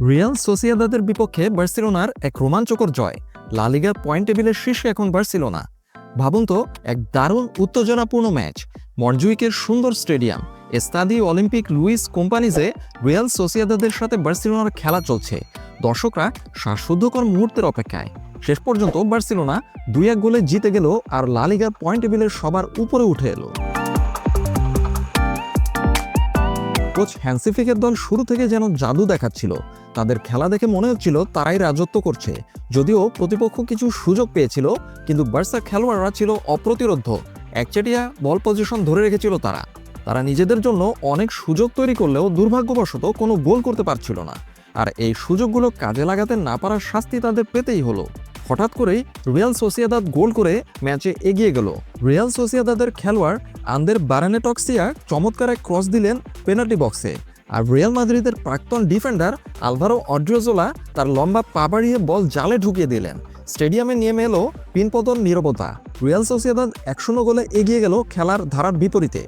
Real সোসিয়াদাদের বিপক্ষে বার্সেলোনার এক রোমাঞ্চকর জয়। লা লিগার পয়েন্ট টেবিলের শীর্ষে এখন বার্সেলোনা। ভাবুন তো, এক দারুণ উত্তেজনাপূর্ণ ম্যাচ, মরজুইকের সুন্দর stadium Estadi Olimpic Lluis Companys Real সোসিয়াদাদের সাথে বার্সেলোনার খেলা চলছে। দর্শকরা শ্বাসরুদ্ধকর মুহূর্তের অপেক্ষায়। শেষ পর্যন্ত বার্সেলোনা দুই এক গোলে জিতে গেল আর লা লিগার পয়েন্ট টেবিলের সবার উপরে উঠে এলো। কোচ হ্যান্সিফিকের দল শুরু থেকে যেন জাদু দেখাচ্ছিল। তাদের খেলা দেখে মনে হচ্ছিল তারাই রাজত্ব করছে। যদিও প্রতিপক্ষ কিছু সুযোগ পেয়েছিল, কিন্তু বার্সা খেলোয়াড়রা ছিল অপ্রতিরোধ্য। একচেটিয়া বল পজিশন ধরে রেখেছিল তারা। তারা নিজেদের জন্য অনেক সুযোগ তৈরি করলেও দুর্ভাগ্যবশত কোনো গোল করতে পারছিল না। আর এই সুযোগগুলো কাজে লাগাতে না পারার শাস্তি তাদের পেতেই হলো। হঠাৎ করেই রিয়াল সোসিয়াদাদ গোল করে ম্যাচে এগিয়ে গেল। রিয়াল সোসিয়াদাদের খেলোয়াড় আন্দের বারানেটক্সিয়া চমৎকার এক ক্রস দিলেন পেনাল্টি বক্সে। আর রিয়াল মাদ্রিদের প্রাক্তন ডিফেন্ডার আলভারো অড্রিওজোলা তার লম্বা পা বাড়িয়ে বল জালে ঢুকিয়ে দিলেন। স্টেডিয়ামে নেমে এলো পিনপতন নীরবতা। রিয়াল সোসিয়াদাদ এক শূন্য গোলে এগিয়ে গেল খেলার ধারার বিপরীতে।